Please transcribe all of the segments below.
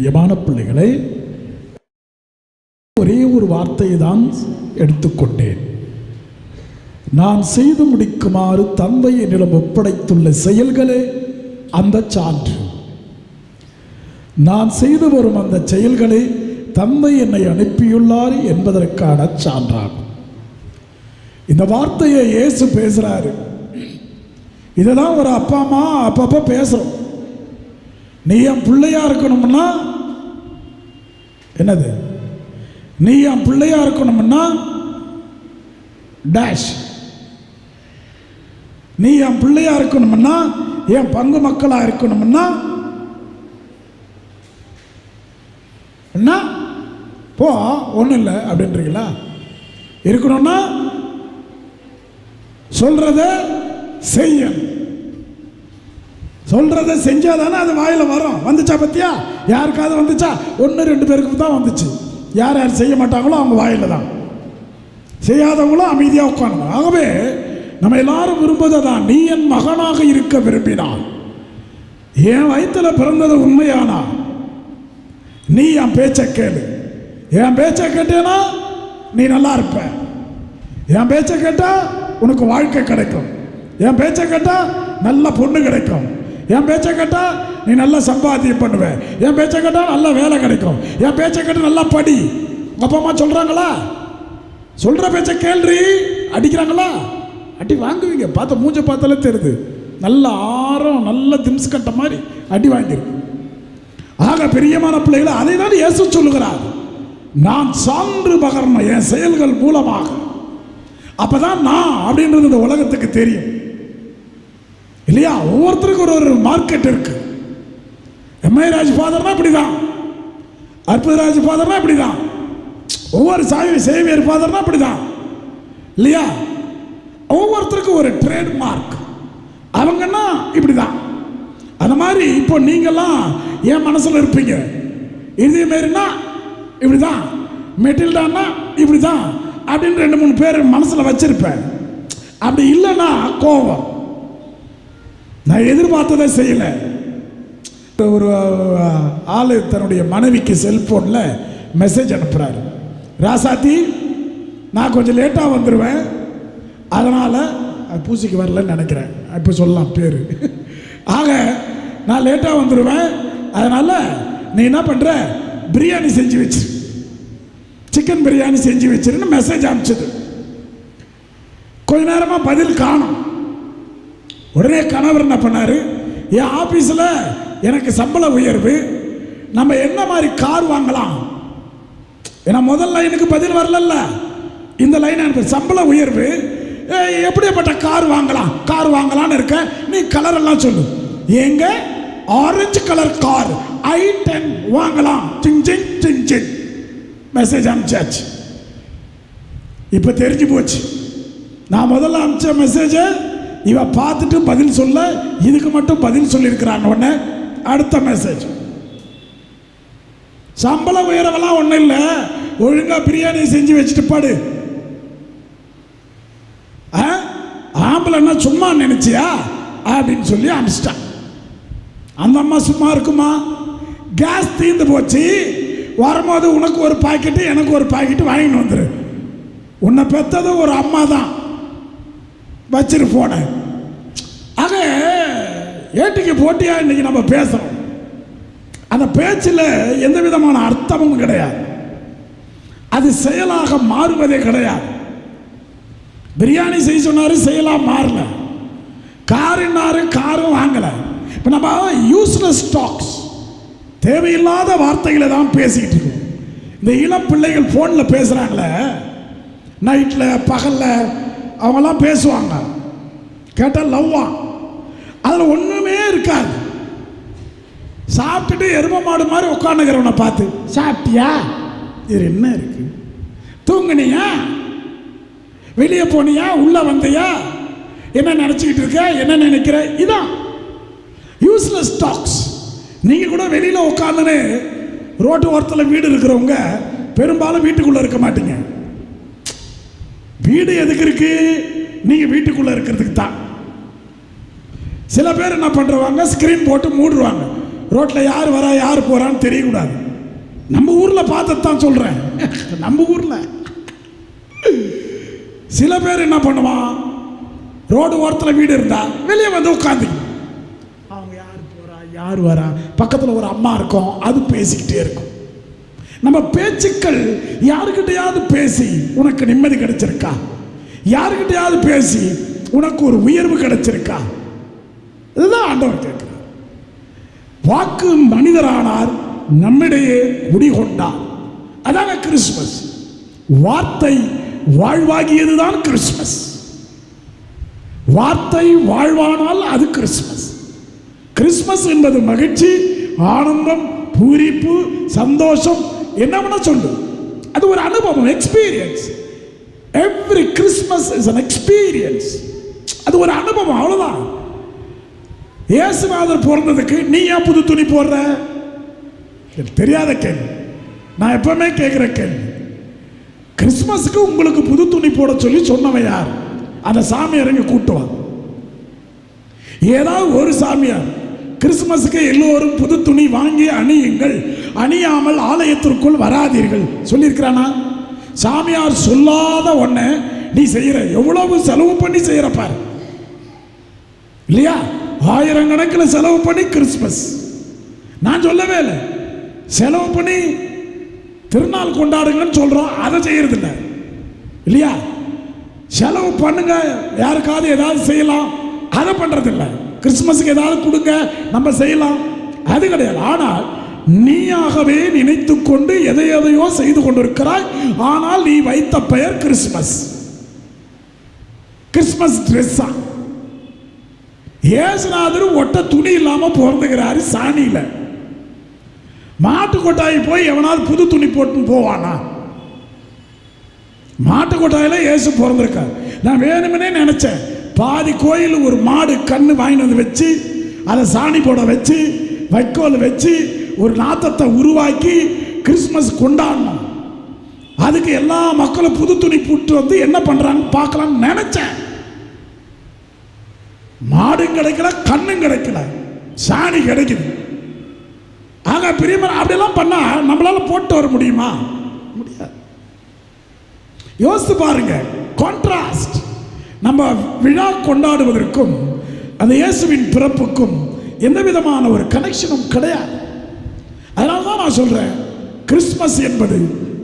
பிரியமான பிள்ளைகளை ஒரே ஒரு வார்த்தையை தான் எடுத்துக்கொண்டேன். நான் செய்து முடிக்குமாறு தந்தை என்னிடம் ஒப்படைத்துள்ள செயல்களே அந்த சான்று. நான் செய்து வரும் அந்த செயல்களை தந்தை என்னை அனுப்பியுள்ளார் என்பதற்கான சான்றாகும். இந்த வார்த்தையை இயேசு பேசுறாரு. இதெல்லாம் ஒரு அப்பா அம்மா அப்பப்போ பேசுறோம். நீ என் பிள்ளையா இருக்கணும்னா என்னது? நீ என் பிள்ளையா இருக்கணும்னா டேஷ் நீ என் பிள்ளையா இருக்கணும்னா என் பங்கு மக்களாக இருக்கணும்னா என்ன? போ ஒன்றும் இல்லை அப்படின்றீங்களா? இருக்கணும்னா சொல்றத செய்யணும். சொல்கிறத செஞ்சால் தானே அது வாயில் வரும். வந்துச்சா பத்தியா? யாருக்காவது வந்துச்சா? ஒன்று ரெண்டு பேருக்கு தான் வந்துச்சு. யார் யார் செய்ய மாட்டாங்களோ அவங்க வாயில் தான். செய்யாதவங்களும் அமைதியாக உட்காந்து ஆகவே நம்ம எல்லாரும் விரும்புவது தான் நீ என் மகனாக இருக்க விரும்பினான் என் வயிற்றில் பிறந்தது உண்மையானா? நீ என் பேச்சை கேளு. என் பேச்சை கேட்டேன்னா நீ நல்லா இருப்ப. என் பேச்சை கேட்டால் உனக்கு வாழ்க்கை கிடைக்கும். என் பேச்சை கேட்டால் நல்ல பொண்ணு கிடைக்கும். என் பேச்சை கேட்டால் நீ நல்லா சம்பாத்தியம் பண்ணுவேன் என் பேச்சை கேட்டால் நல்ல வேலை கிடைக்கும். என் பேச்சை கேட்டால் நல்லா படி. அப்பா அம்மா சொல்கிறாங்களா சொல்கிற பேச்சை கேள்றி. அடிக்கிறாங்களா? அடி வாங்குவீங்க. பார்த்த மூஞ்ச பார்த்தாலே தெரியுது. நல்ல ஆரம் நல்ல திம்ஸ் கட்ட மாதிரி அடி வாங்கியிருக்கு. ஆக பெரியமான பிள்ளைகளை அதை தான் இயேசு சொல்லுகிறார். நான் சான்று பகரணும் என் செயல்கள் மூலமாக. அப்பதான் நான் அப்படின்றது இந்த உலகத்துக்கு தெரியும். இல்லையா? ஒவ்வொருத்தருக்கும் ஒரு ஒரு மார்க்கெட் இருக்கு. எம்ஐ ராஜ் ஃபாதர்னா இப்படிதான். அற்புதராஜ் ஃபாதர்னா இப்படிதான். ஒவ்வொரு சாவி சேவியர் ஃபாதர்னா இப்படிதான். இல்லையா? ஒவ்வொருத்தருக்கும் ஒரு ட்ரேட் மார்க் அவங்கன்னா இப்படிதான். அந்த மாதிரி இப்போ நீங்கள்லாம் என் மனசில் இருப்பீங்க. இதே மாரினா இப்படிதான். மெட்டில்டான்னா இப்படிதான். அப்படின்னு ரெண்டு மூணு பேர் மனசில் வச்சுருப்பேன். அப்படி இல்லைன்னா கோபம் நான் எதிர்பார்த்ததை செய்யலை. ஒரு ஆள் தன்னுடைய மனைவிக்கு செல்போனில் மெசேஜ் அனுப்புகிறாரு ராசாத்தி நான் கொஞ்சம் லேட்டாக வந்துடுவேன் அதனால் பூசிக்கு வரலன்னு நினைக்கிறேன். இப்போ சொல்லலாம் பேர். ஆக நான் லேட்டாக வந்துடுவேன் அதனால் நீ என்ன பண்ணுற பிரியாணி செஞ்சு வச்சிரு சிக்கன் பிரியாணி செஞ்சு வச்சிருன்னு மெசேஜ் அனுப்பிச்சது. கொஞ்ச நேரமாக பதில் காணும். உடனே கணவர் என்ன பண்ணார்? என் ஆஃபீஸில் எனக்கு சம்பள உயர்வு. நம்ம என்ன மாதிரி கார் வாங்கலாம்? ஏன்னா முதல் லைனுக்கு பதில் வரலல்ல. இந்த லைன் எனக்கு சம்பள உயர்வு. எப்படிப்பட்ட கார் வாங்கலாம்? கார் வாங்கலாம்னு இருக்க. நீ கலர் எல்லாம் சொல்லு. எங்க orange colour car i ten வாங்கலாம். சிங் சிங் சிங் சிங். மெசேஜ் அனுப்பிச்சாச்சு. இப்போ தெரிஞ்சு போச்சு. நான் முதல்ல அனுப்பிச்ச மெசேஜை இவன் பார்த்துட்டு பதில் சொல்ல இதுக்கு மட்டும் பதில் சொல்லியிருக்கிறான் உடனே அடுத்த மெசேஜ் சம்பள உயரவெல்லாம் ஒன்றும் இல்லை. ஒழுங்காக பிரியாணி செஞ்சு வச்சுட்டு பாடு. ஆ? ஆம்பளைன்னா சும்மா நினைச்சியா? அப்படின்னு சொல்லி அனுப்பிச்சிட்டான் அந்த அம்மா சும்மா இருக்குமா? கேஸ் தீர்ந்து போச்சு. வரும்போது உனக்கு ஒரு பாக்கெட்டு எனக்கு ஒரு பாக்கெட்டு வாங்கிட்டு வந்துரு. உன்னை பெற்றதும் ஒரு அம்மா தான் வச்சிரு போன ஆக ஏட்டிக்கு போட்டியா? இன்னைக்கு நம்ம பேசுறோம். அந்த பேச்சில் எந்த விதமான அர்த்தமும் கிடையாது. அது செயலாக மாறுவதே கிடையாது. பிரியாணி செய்ய சொன்னாரு செயலாக மாறல. காருன்னாரு காரும் வாங்கல. இப்போ நம்ம யூஸ்லெஸ் டாக்ஸ் தேவையில்லாத வார்த்தைகளை தான் பேசிக்கிட்டு இருக்கோம். இந்த இளம் பிள்ளைகள் ஃபோனில் பேசுகிறாங்களே நைட்டில் பகலில் அவங்கெல்லாம் பேசுவாங்க. கேட்டால் லவ்வா? அதில் ஒன்றுமே இருக்காது. சாப்பிட்டுட்டு எரும மாடு மாதிரி உட்காந்துக்கிறவனை பார்த்து சாப்பிட்டியா? இது என்ன இருக்கு? தூங்குனியா? வெளியே போனியா? உள்ளே வந்தியா? என்ன நினச்சிக்கிட்டு இருக்க? என்ன நினைக்கிற? இதான். யூஸ்லெஸ் டாக்ஸ் நீங்கள் கூட வெளியில் உட்காந்துன்னு ரோட்டு ஓரத்தில் வீடு இருக்கிறவங்க பெரும்பாலும் வீட்டுக்குள்ளே இருக்க மாட்டீங்க. வீடு எதுக்கு இருக்குது நீங்க வீட்டுக்குள்ள இருக்கிறதுக்கு தான். சில பேர் என்ன பண்ணுறவாங்க ஸ்க்ரீன் போட்டு மூடுவாங்க. ரோட்டில் யார் வரா யார் போகிறான்னு தெரியக்கூடாது. நம்ம ஊரில் பார்த்துத்தான் சொல்கிறேன் நம்ம ஊரில். சில பேர் என்ன பண்ணுவான்? ரோடு ஓரத்தில் வீடு இருந்தால் வெளியே வந்து உட்காந்து அவங்க யார் போகிறா யார் வரா? பக்கத்தில் ஒரு அம்மா இருக்கும் அது பேசிக்கிட்டே இருக்கும். நம்ம பேச்சுக்கள் யாருக்கிட்டையாவது பேசி உனக்கு நிம்மதி கிடைச்சிருக்கா? யாருக்கிட்டையாவது பேசி உனக்கு ஒரு உயர்வு கிடைச்சிருக்கா? இதுதான் ஆண்டவர் கேட்கிறார். வாக்கு மனிதரானார் நம்மிடையே குடிகொண்டார். அதாங்க கிறிஸ்மஸ் வார்த்தை வாழ்வாகியதுதான் கிறிஸ்மஸ் வார்த்தை வாழ்வானால் அது கிறிஸ்மஸ் கிறிஸ்மஸ் என்பது மகிழ்ச்சி ஆனந்தம் பூரிப்பு சந்தோஷம் என்ன சொல்லு அது ஒரு அனுபவம் experience every Christmas is an experience அது ஒரு அனுபவம் அவ்வளோதான் இயேசுநாதர் பிறந்ததுக்கு நீ ஏன் புது துணி போடுற? எனக்கு தெரியாத கேள்வி. நான் எப்பவுமே கேட்குற கேள்வி. கிறிஸ்மஸுக்கு உங்களுக்கு புது துணி போட சொல்லி சொன்னவன் யார்? அந்த சாமி இறங்கி கூட்டுவான் ஏதாவது ஒரு சாமியார் கிறிஸ்மஸுக்கு எல்லோரும் புது துணி வாங்கி அணியுங்கள். அணியாமல் ஆலயத்திற்குள் வராதீர்கள். சொல்லியிருக்கிறானா? சாமியார் சொல்லாத ஒன்றை நீ செய்யற. எவ்வளவு செலவு பண்ணி செய்யற பாரு. இல்லையா? ஆயிரக்கணக்கில் செலவு பண்ணி கிறிஸ்மஸ் நான் சொல்லவே இல்லை. செலவு பண்ணி திருநாள் கொண்டாடுங்கன்னு சொல்றோம். அதை செய்யறது இல்லை இல்லையா? செலவு பண்ணுங்க. யாருக்காவது ஏதாவது செய்யலாம். அதை பண்றது இல்லை கிறிஸ்மஸுக்கு ஏதாவது கொடுங்க. நம்ம செய்யலாம். அது கிடையாது. ஆனால் நீயாகவே நினைத்து கொண்டு எதை எதையோ செய்து கொண்டிருக்கிறாய். ஆனால் நீ வைத்த பெயர் கிறிஸ்மஸ் கிறிஸ்மஸ் ட்ரெஸ்ஸா? ஏசுநாதர் ஒட்ட துணி இல்லாம பிறந்துக்கிறாரு சாணியில. மாட்டு கொட்டாய் போய் எவனாவது புது துணி போட்டு போவானா? மாட்டு கொட்டாயில இயேசு பிறந்திருக்கார். நான் வேணுமனே நினைச்சேன். பாதி கோயில் ஒரு மாடு கண்ணு வாங்கிட்டு வந்து வச்சு அதை சாணி போட வச்சு வைக்கோல் வச்சு ஒரு நாத்தத்தை உருவாக்கி கிறிஸ்மஸ் கொண்டாடணும். அதுக்கு எல்லா மக்களும் புது துணி போட்டு வந்து என்ன பண்றாங்க பார்க்கலாம்னு நினைச்சேன். மாடும் கிடைக்கல கண்ணும் கிடைக்கல. சாணி கிடைக்குது. ஆக பிரியமர் அப்படியெல்லாம் பண்ணா நம்மளால போட்டு வர முடியுமா? முடியாது. யோசித்து பாருங்க கான்ட்ராஸ்ட் நம்ம விழா கொண்டாடுவதற்கும் அந்த இயேசுவின் பிறப்புக்கும் எந்த விதமான ஒரு கனெக்ஷனும் கிடையாது. அதனால தான் நான் சொல்றேன் கிறிஸ்மஸ் என்பது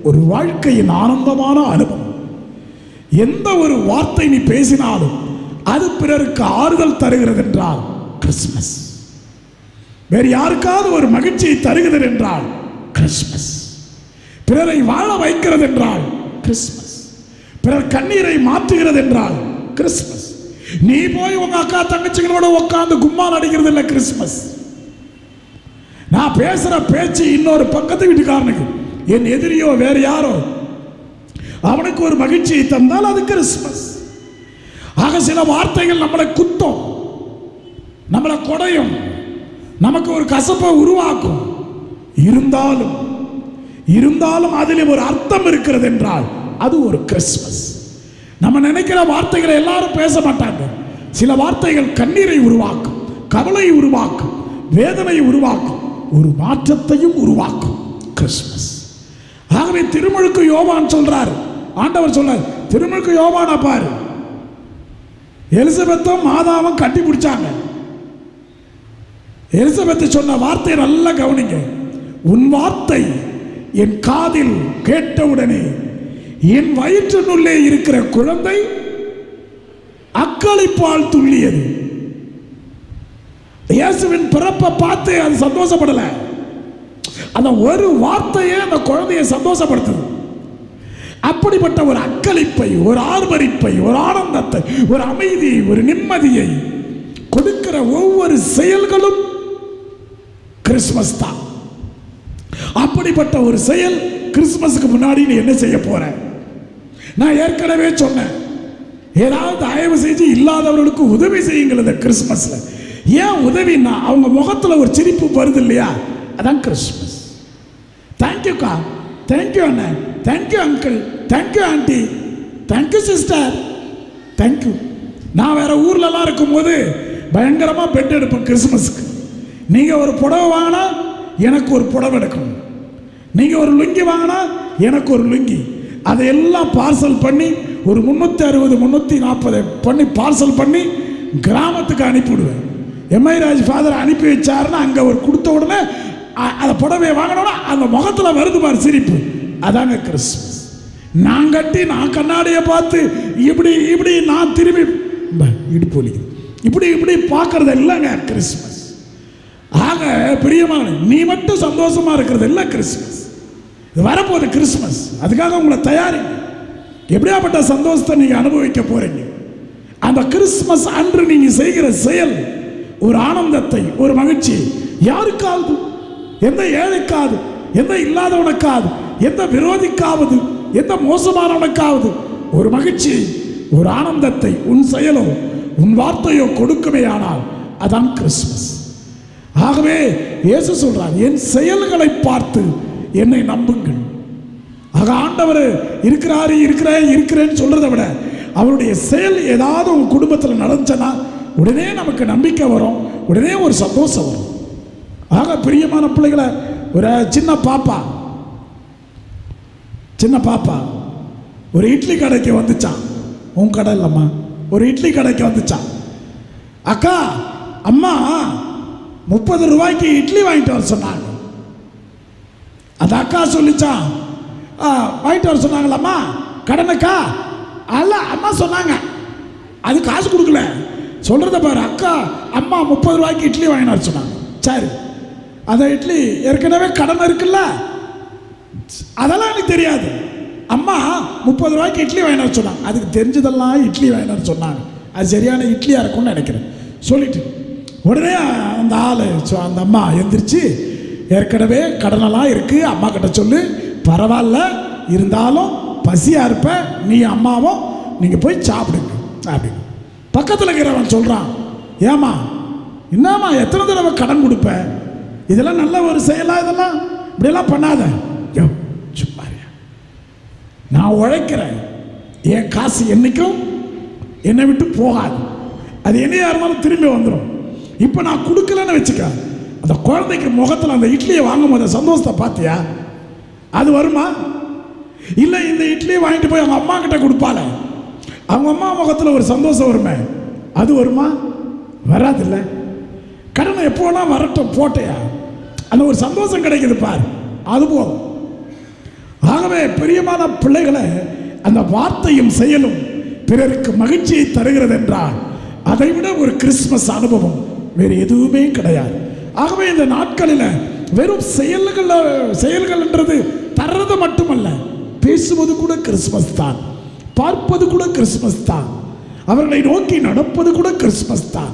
ஒரு வாழ்க்கையின் ஆனந்தமான அனுபவம். எந்த ஒரு வார்த்தை நீ பேசினாலும் அது பிறருக்கு ஆறுதல் தருகிறது என்றால் கிறிஸ்மஸ் வேறு யாருக்காவது ஒரு மகிழ்ச்சியை தருகிறது என்றால் கிறிஸ்மஸ் பிறரை வாழ வைக்கிறது என்றால் கிறிஸ்மஸ் பிறர் கண்ணீரை மாற்றுகிறது என்றால் கிறிஸ்மஸ் நீ போய் உங்க அக்கா தங்கச்சிகளோட உட்காந்து கும்மால் அடிக்கிறது இல்லை கிறிஸ்மஸ் நான் பேசுகிற பேச்சு இன்னொரு பக்கத்து வீட்டுக்காரனுக்கு. என் எதிரியோ வேறு யாரோ. அவனுக்கு ஒரு மகிழ்ச்சியை தந்தால் அது கிறிஸ்மஸ் ஆக சில வார்த்தைகள் நம்மளை குத்தம். நம்மளை கொடையும். நமக்கு ஒரு கசப்பை உருவாக்கும். இருந்தாலும் இருந்தாலும் அதில் ஒரு அர்த்தம் இருக்கிறது என்றால் அது ஒரு கிறிஸ்மஸ் நம்ம நினைக்கிற வார்த்தைகளை எல்லாரும் பேச மாட்டாங்க. சில வார்த்தைகள் கண்ணீரை உருவாக்கும் கவலை உருவாக்கும் வேதனை உருவாக்கும். ஒரு மாற்றத்தையும் உருவாக்கும். கிறிஸ்மஸ் ஆகவே திருமுழுக்கு யோவான் சொல்றார். ஆண்டவர் சொல்றார் திருமுழுக்கு யோவானா பாரு. எலிசபெத்தும் மாதாவும் கட்டி பிடிச்சாங்க. எலிசபெத் சொன்ன வார்த்தையை நல்லா கவனிங்க. உன் வார்த்தை என் காதில் கேட்டவுடனே என் வயிற்றினுள்ளே இருக்கிற குழந்தை அக்களிப்பால் துள்ளியது. இயேசுவின் பிறப்பை பார்த்து அது சந்தோஷப்படலை. அந்த ஒரு வார்த்தையே அந்த குழந்தையை சந்தோஷப்படுத்துது. அப்படிப்பட்ட ஒரு அக்களிப்பை ஒரு ஆர்வரிப்பை ஒரு ஆனந்தத்தை ஒரு அமைதி ஒரு நிம்மதியை கொடுக்கிற ஒவ்வொரு செயல்களும் கிறிஸ்மஸ் தான். அப்படிப்பட்ட ஒரு செயல் கிறிஸ்மஸுக்கு முன்னாடி நீ என்ன செய்ய போற? நான் ஏற்கனவே சொன்னேன். ஏதாவது தயவு செஞ்சு இல்லாதவர்களுக்கு உதவி செய்யுங்கள் இந்த கிறிஸ்மஸில் ஏன் உதவின்னா அவங்க முகத்தில் ஒரு சிரிப்பு வருது இல்லையா? அதான் கிறிஸ்மஸ் தேங்க்யூக்கா தேங்க்யூ அண்ணன் thank you uncle thank you aunty thank you sister thank you நான் வேற ஊர்லலாம் இருக்கும்போது பயங்கரமாக பெட் எடுப்பேன் கிறிஸ்மஸ்க்கு நீங்கள் ஒரு புடவை வாங்கினா எனக்கு ஒரு புடவை எடுக்கணும். நீங்கள் ஒரு லுங்கி வாங்கினா எனக்கு ஒரு லுங்கி. அதையெல்லாம் பார்சல் பண்ணி ஒரு முந்நூற்றி அறுபது முந்நூற்றி நாற்பது பண்ணி பார்சல் பண்ணி கிராமத்துக்கு அனுப்பிவிடுவேன். எம்ஐ ராஜ் ஃபாதர் அனுப்பி வச்சாருன்னு அங்கே ஒரு கொடுத்த உடனே அதை அந்த புடவையை வாங்கினோன்னா அந்த முகத்தில் வருது பாரு சிரிப்பு. அதாங்க கிறிஸ்மஸ் நான் கட்டி நான் கண்ணாடியை பார்த்து இப்படி இப்படி நான் திரும்பி இடுப்பு வலிக்குது. இப்படி இப்படி பார்க்கறது இல்லைங்க கிறிஸ்மஸ் ஆக பிரியமான நீ மட்டும் சந்தோஷமாக இருக்கிறது இல்லை கிறிஸ்மஸ் இது வரப்போகுது கிறிஸ்மஸ் அதுக்காக உங்களை தயாரிங்க. எப்படியாப்பட்ட சந்தோஷத்தை நீங்கள் அனுபவிக்க போகிறீங்க அந்த கிறிஸ்மஸ் அன்று நீங்கள் செய்கிற செயல் ஒரு ஆனந்தத்தை ஒரு மகிழ்ச்சி யாருக்காவது எந்த ஏழைக்காவது எந்த இல்லாதவனுக்காவது எந்த விரோதிக்காவது எந்த மோசமானவனுக்காவது ஒரு மகிழ்ச்சி ஒரு ஆனந்தத்தை உன் செயலோ உன் வார்த்தையோ கொடுக்குமே ஆனால் அதான் கிறிஸ்மஸ் ஆகவே இயேசு சொல்றார் என் செயல்களை பார்த்து என்னை நம்புங்கள். ஆக ஆண்டவர் இருக்கிறாரு இருக்கிறேன் இருக்கிறேன்னு சொல்றதை விட அவருடைய செயல் ஏதாவது உன் குடும்பத்தில் நடந்துச்சுன்னா உடனே நமக்கு நம்பிக்கை வரும். உடனே ஒரு சந்தோஷம் வரும். ஆக பிரியமான பிள்ளைகளை ஒரு சின்ன பாப்பா சின்ன பாப்பா ஒரு இட்லி கடைக்கு வந்துச்சான் உன் கடை இல்லைம்மா. ஒரு இட்லி கடைக்கு வந்துச்சான் அக்கா அம்மா முப்பது ரூபாய்க்கு இட்லி வாங்கிட்டு வர சொன்னாங்க. அந்த அக்கா சொல்லிச்சான் "ஆ, வாங்கிட்டு வர சொன்னாங்களாம்மா. கடனுக்கா அல்ல அம்மா சொன்னாங்க. அது காசு கொடுக்கல. சொல்றத பாரு அக்கா அம்மா முப்பது ரூபாய்க்கு இட்லி வாங்கினார் சொன்னாங்க. சரி. அந்த இட்லி ஏற்கனவே கடன் இருக்குல்ல? அதெல்லாம் எனக்கு தெரியாது. அம்மா முப்பது ரூபாய்க்கு இட்லி வாங்கினார் சொன்னாங்க. அதுக்கு தெரிஞ்சதெல்லாம் இட்லி வாங்கினார் சொன்னாங்க. அது சரியான இட்லியாக இருக்கும்னு நினைக்கிறேன். சொல்லிட்டு உடனே அந்த ஆள் அந்த அம்மா எந்திரிச்சு ஏற்கனவே கடனெல்லாம் இருக்கு அம்மா கிட்ட சொல்லு. பரவாயில்ல இருந்தாலும் பசியாக இருப்ப நீ அம்மாவும் நீங்கள் போய் சாப்பிடுங்க அப்படின்னு. பக்கத்தில் இருக்கிறவன் சொல்கிறான் ஏமா என்னம்மா எத்தனை தடவை கடன் கொடுப்ப? இதெல்லாம் நல்ல ஒரு செயலாக இதெல்லாம்? இப்படியெல்லாம் பண்ணாத. சும்மா நான் உழைக்கிறேன். என் காசு என்னைக்கும் என்னை விட்டு போகாது. அது என்னையா இருந்தாலும் திரும்பி வந்துடும் இப்போ நான் கொடுக்கலன்னு வச்சுக்க அந்த குழந்தைக்கு முகத்தில் அந்த இட்லியை வாங்கும் போது சந்தோஷத்தை பார்த்தியா அது வருமா? இல்லை இந்த இட்லியை வாங்கிட்டு போய் அவங்க அம்மா கிட்ட கொடுப்பாள. அவங்க அம்மா முகத்தில் ஒரு சந்தோஷம் வருமே. அது வருமா? வராதுல்ல. கடனை எப்போ வேணா வரட்டும் போட்டையா? அந்த ஒரு சந்தோஷம் கிடைக்குது பார். அது போதும். ஆகவே பிரியமான பிள்ளைகளை அந்த வார்த்தையும் செயலும் பிறருக்கு மகிழ்ச்சியை தருகிறது என்றால் அதை விட ஒரு கிறிஸ்மஸ் அனுபவம் வேறு எதுவுமே கிடையாது. ஆகவே இந்த நாட்களில் வெறும் செயல்கள் செயல்கள்ன்றது தர்றது மட்டுமல்ல பேசுவது கூட கிறிஸ்மஸ் தான் பார்ப்பது கூட கிறிஸ்மஸ் தான். அவர்களை நோக்கி நடப்பது கூட கிறிஸ்மஸ் தான்.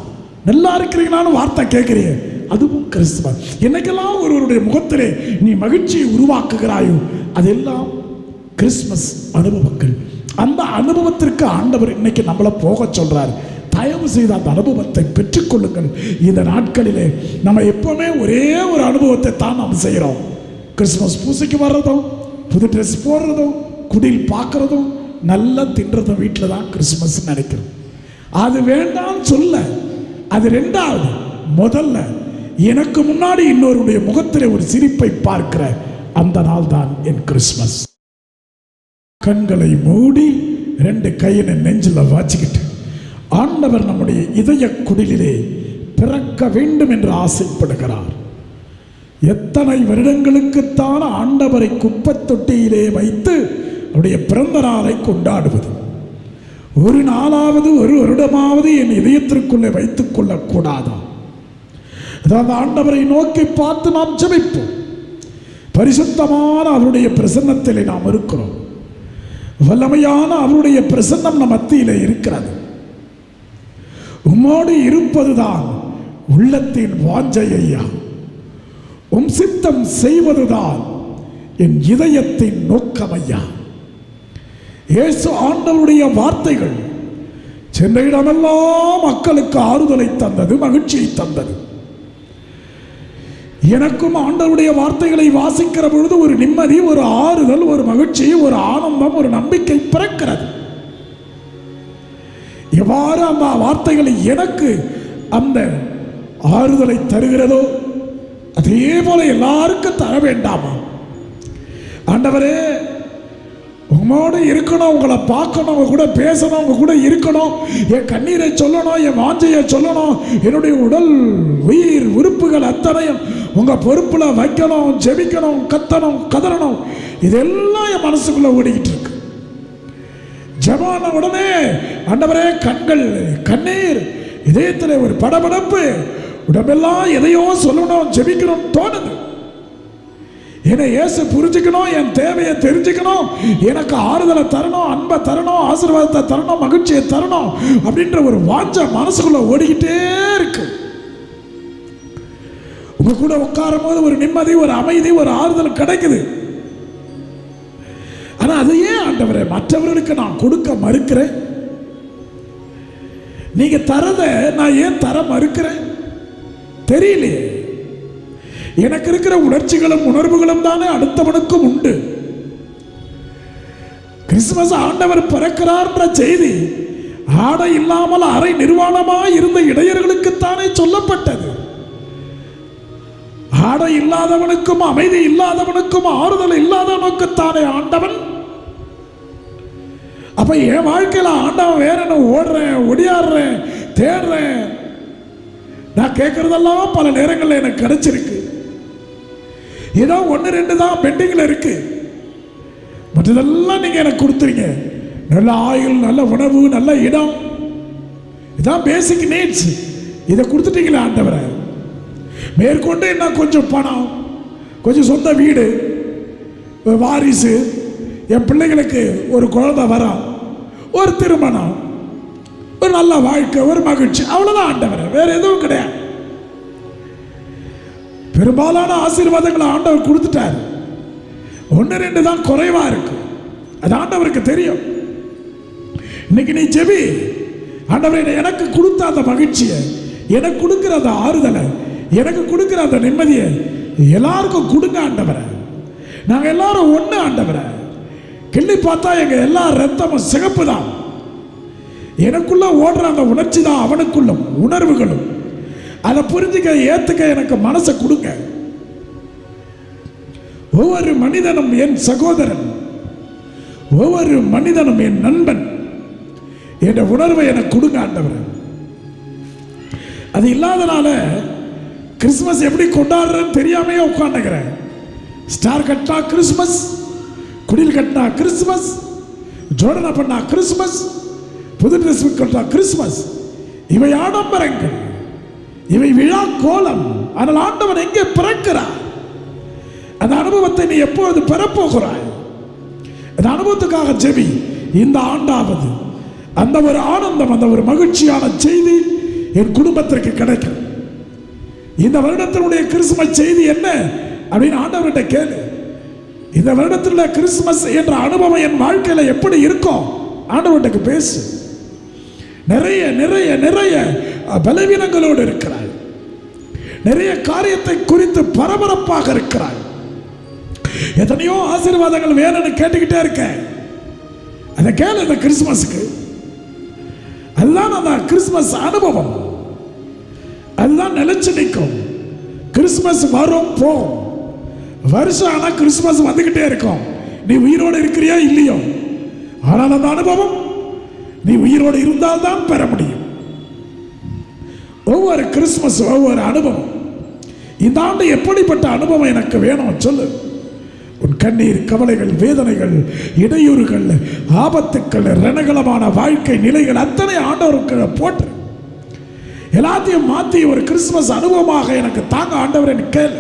நல்லா இருக்கிறீங்களான்னு வார்த்தை கேட்குறீங்க. அதுவும் கிறிஸ்துமஸ். என்னைக்கெல்லாம் ஒருவருடைய முகத்திலே நீ மகிழ்ச்சியை உருவாக்குகிறாயோ அதெல்லாம் கிறிஸ்மஸ் அனுபவங்கள். அந்த அனுபவத்திற்கு ஆண்டவர் இன்னைக்கு நம்மளை போக சொல்றார். தயவு செய்து அந்த அனுபவத்தை பெற்றுக்கொள்ளுங்கள். இந்த நாட்களிலே நம்ம எப்பவுமே ஒரே ஒரு அனுபவத்தை தான் நாம் செய்கிறோம். கிறிஸ்மஸ் பூசைக்கு வர்றதும் புது ட்ரெஸ் போடுறதும் குடில் பார்க்கறதும் நல்லா தின்றதும் வீட்டில் தான் கிறிஸ்மஸ் நினைக்கிறோம். அது வேண்டாம்னு சொல்ல அது ரெண்டாவது முதல்ல எனக்கு முன்னாடி இன்னொருடைய முகத்திலே ஒரு சிரிப்பை பார்க்கிற அந்த நாள் தான் என் கிறிஸ்மஸ் கண்களை மூடி ரெண்டு கையினை நெஞ்சில் வாச்சிக்கிட்டு ஆண்டவர் நம்முடைய இதய குடிலிலே பிறக்க வேண்டும் என்று ஆசைப்படுகிறார். எத்தனை வருடங்களுக்குத்தான் ஆண்டவரை குப்பத் தொட்டியிலே வைத்து அவருடைய பிறந்த நாளை கொண்டாடுவது. ஒரு நாளாவது ஒரு வருடமாவது என் இதயத்திற்குள்ளே வைத்துக் கொள்ளக்கூடாதா? அதாவது ஆண்டவரை நோக்கி பார்த்து நாம் ஜபிப்போம். பரிசுத்தமான அவருடைய பிரசன்னத்தில் நாம் இருக்கிறோம். வல்லமையான அவருடைய பிரசன்னம் நம் மத்தியில் இருக்கிறது. உம்மோடு இருப்பதுதான் உள்ளத்தின் வாஞ்சை ஐயா. உம் சித்தம் செய்வதுதான் என் இதயத்தின் நோக்கம் ஐயா இயேசு ஆண்டவருடைய வார்த்தைகள். சென்ற இடமெல்லாம் மக்களுக்கு ஆறுதலை தந்தது மகிழ்ச்சியை தந்தது. எனக்கும் ஆண்டவருடைய வார்த்தைகளை வாசிக்கிற பொழுது ஒரு நிம்மதி ஒரு ஆறுதல் ஒரு மகிழ்ச்சி ஒரு ஆனந்தம் ஒரு நம்பிக்கை பிறக்கிறது. எவ்வாறு அந்த வார்த்தைகளை எனக்கு அந்த ஆறுதலை தருகிறதோ அதே போல எல்லாருக்கும் தர வேண்டாமா? ஆண்டவரே உங்களோட இருக்கணும் உங்களை பார்க்கணும் உங்க கூட பேசணும் உங்க கூட இருக்கணும். என் கண்ணீரை சொல்லணும் என் வாஞ்சையை சொல்லணும். என்னுடைய உடல் உயிர் உறுப்புகள் அத்தனையும் உங்கள் பொறுப்பில் வைக்கணும் ஜெபிக்கணும் கத்தணும் கதறணும். இதெல்லாம் என் மனசுக்குள்ளே ஓடிக்கிட்டு இருக்கு. ஜபான உடனே ஆண்டவரே கண்கள் கண்ணீர் இதயத்தில் ஒரு படபடப்பு. உடம்பெல்லாம் எதையோ சொல்லணும் ஜெபிக்கணும் தோணுது. என்னை இயேசு புரிஞ்சுக்கணும் என் தேவையை தெரிஞ்சுக்கணும் எனக்கு ஆறுதலை தரணும் அன்பை தரணும் ஆசீர்வாதத்தை தரணும் மகிழ்ச்சியை தரணும் அப்படின்ற ஒரு வாஞ்ச மனசுக்குள்ள ஓடிக்கிட்டே இருக்கு. உங்க கூட உட்காரும் போது ஒரு நிம்மதி ஒரு அமைதி ஒரு ஆறுதல் கிடைக்குது. ஆனா அது ஏன் ஆண்டவரே மற்றவர்களுக்கு நான் கொடுக்க மறுக்கிறேன்? நீங்க தரத நான் ஏன் தர மறுக்கிறேன்? தெரியலையே. எனக்கு இருக்கிற உணர்ச்சிகளும் உணர்வுகளும் தானே அடுத்தவனுக்கும் உண்டு. கிறிஸ்துமஸ் ஆண்டவர் பிறக்கிறார்ன்ற செய்தி ஆடை இல்லாமல் அரை நிர்வாணமாக இருந்த இடையர்களுக்குத்தானே சொல்லப்பட்டது. ஆடை இல்லாதவனுக்கும் அமைதி இல்லாதவனுக்கும் ஆறுதல் இல்லாதவனுக்குத்தானே ஆண்டவன். அப்ப என் வாழ்க்கையில் ஆண்டவன் வேற என்ன ஓடுறேன் ஒடியாடுறேன் தேடுறேன்? நான் கேட்கறதெல்லாம் பல நேரங்களில் எனக்கு கிடைச்சிருக்கு. ஏதோ ஒன்று ரெண்டு தான் பெண்டிங்கில் இருக்கு. மற்றதெல்லாம் நீங்கள் எனக்கு கொடுத்துருங்க. நல்ல ஆயுள் நல்ல உணவு நல்ல இடம். இதான் பேசிக் நீட்ஸ் இதை கொடுத்துட்டீங்களே ஆண்டவரை. மேற்கொண்டு என்ன கொஞ்சம் பணம் கொஞ்சம் சொந்த வீடு வாரிசு என் பிள்ளைகளுக்கு ஒரு குழந்தை வரும் ஒரு திருமணம் ஒரு நல்ல வாழ்க்கை ஒரு மகிழ்ச்சி அவ்வளோதான் ஆண்டவர். வேற எதுவும் கிடையாது. பெரும்பாலான ஆசீர்வாதங்களை ஆண்டவர் கொடுத்துட்டார். ஒன்று ரெண்டு தான் குறைவாக இருக்கு. அது ஆண்டவருக்கு தெரியும். இன்னைக்கு நீ ஜெபி. ஆண்டவரே எனக்கு கொடுத்த அந்த மகிழ்ச்சியை எனக்கு கொடுக்குற அந்த ஆறுதலை எனக்கு கொடுக்குற அந்த நிம்மதியை எல்லாருக்கும் கொடுங்க ஆண்டவரை. நாங்கள் எல்லாரும் ஒன்று ஆண்டவரை. கிள்ளி பார்த்தா எங்கள் எல்லா ரத்தமும் சிகப்பு தான் எனக்குள்ள ஓடுற அந்த உணர்ச்சி தான் அவனுக்குள்ளும் உணர்வுகளும். அதை புரிஞ்சுக்க ஏத்துக்க எனக்கு மனசை கொடுங்க. ஒவ்வொரு மனிதனும் என் சகோதரன். ஒவ்வொரு மனிதனும் என் நண்பன். என்ற உணர்வை எனக்கு கொடுங்க ஆண்டவர். அது இல்லாதனால கிறிஸ்மஸ் எப்படி கொண்டாடுறேன்னு தெரியாமையே உட்காந்துக்கிறேன் ஸ்டார் கட்டினா கிறிஸ்மஸ் குடில் கட்டினா கிறிஸ்மஸ் ஜோடனை பண்ணா கிறிஸ்மஸ் புது ட்ரெஸ் கட்டினா கிறிஸ்மஸ் இவை ஆடம்பரங்கள். இவை விழா கோலம். ஆனால் ஆண்டவன் எங்கே பிறக்கிறார்? அந்த அனுபவத்தை நீ எப்பொழுது பெறப்போகிறாய்? அந்த அனுபவத்துக்காக ஜெபி. இந்த ஆண்டாவது அந்த ஒரு ஆனந்தம் அந்த ஒரு மகிழ்ச்சியான செய்தி என் குடும்பத்திற்கு கிடைக்கும். இந்த வருடத்தினுடைய கிறிஸ்துமஸ் செய்தி என்ன அப்படின்னு ஆண்டவர்கிட்ட கேளு. இந்த வருடத்தில் கிறிஸ்துமஸ் என்ற அனுபவம் என் வாழ்க்கையில் எப்படி இருக்கும் ஆண்டவர்கிட்ட பேசு. நிறைய நிறைய நிறைய பலவீனங்களோடு இருக்கிறாய். நிறைய காரியத்தை குறித்து பரபரப்பாக இருக்கிறாய். எத்தனையோ ஆசீர்வாதங்கள் வேணும்னு கேட்டுக்கிட்டே இருக்கேன். அதை கேளு இந்த கிறிஸ்துமஸுக்கு. அதுதான் அந்த கிறிஸ்துமஸ் அனுபவம். அதுதான் நிலைச்சு நிற்கும். கிறிஸ்துமஸ் வரும் போகும். வருஷம் ஆனால் கிறிஸ்துமஸ் வந்துக்கிட்டே இருக்கும். நீ உயிரோடு இருக்கிறியா இல்லையோ? ஆனால் அந்த அனுபவம் நீ உயிரோடு இருந்தால் தான் பெற முடியும். ஒவ்வொரு கிறிஸ்மஸ் ஒவ்வொரு அனுபவம். இந்த ஆண்டு எப்படிப்பட்ட அனுபவம் எனக்கு வேணும் சொல்லு. உன் கண்ணீர் கவலைகள் வேதனைகள் இடையூறுகள் ஆபத்துக்கள் ரணகலமான வாழ்க்கை நிலைகள் அத்தனை ஆண்டவருக்கு போட்டு. எல்லாத்தையும் மாற்றி ஒரு கிறிஸ்துமஸ் அனுபவமாக எனக்கு தாங்க ஆண்டவர் கேள்.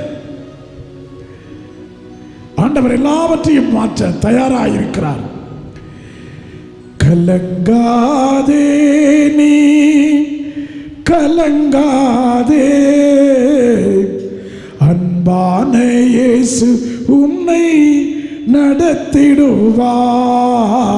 ஆண்டவர் எல்லாவற்றையும் மாற்ற தயாராக இருக்கிறார் கலங்காதே நீ. கலங்காதே. அன்பான இயேசு உன்னை நடத்திடுவார்.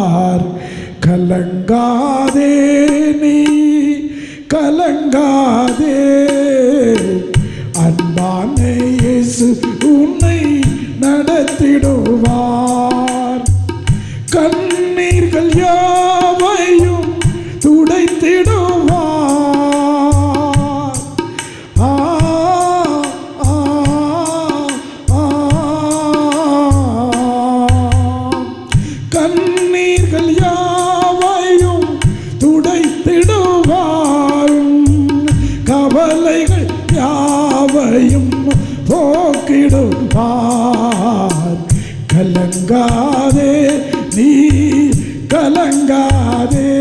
கலங்காதே நீ கலங்காதே.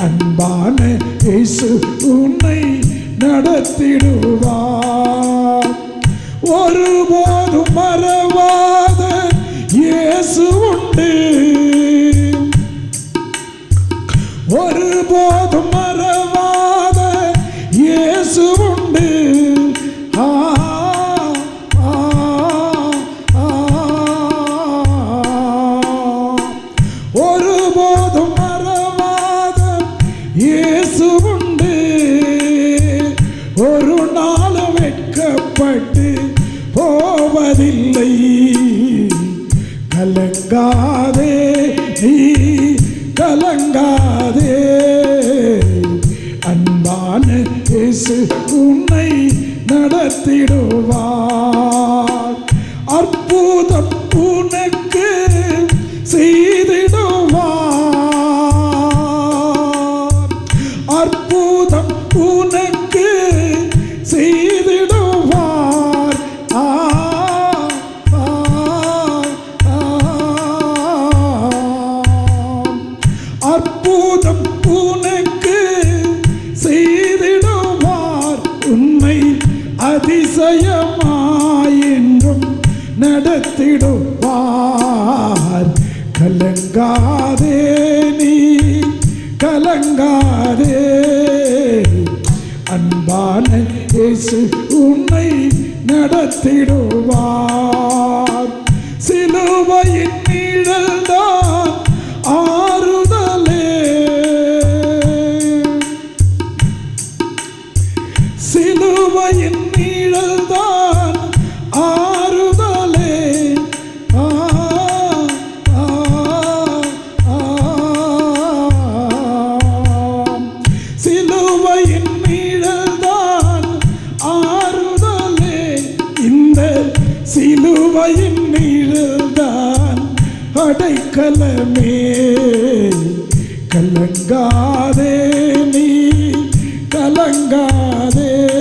அன்பான இயேசு உன்னை நடத்திடுவார். ஒருபோதும் மறவாத இயேசு உண்டு. ஒருபோதும் கலங்காதே நீ கலங்காதே. அன்பான இயேசு உன்னை நடத்திடுவார். நடத்திடுவார் கலங்காதே நீ கலங்காதே. அன்பான இயேசு உன்னை நடத்திடுவார். சிலுவையின் சிலுவையின் நீழ்தான் அடைக்கலமே. கலங்காதே நீ கலங்காதே.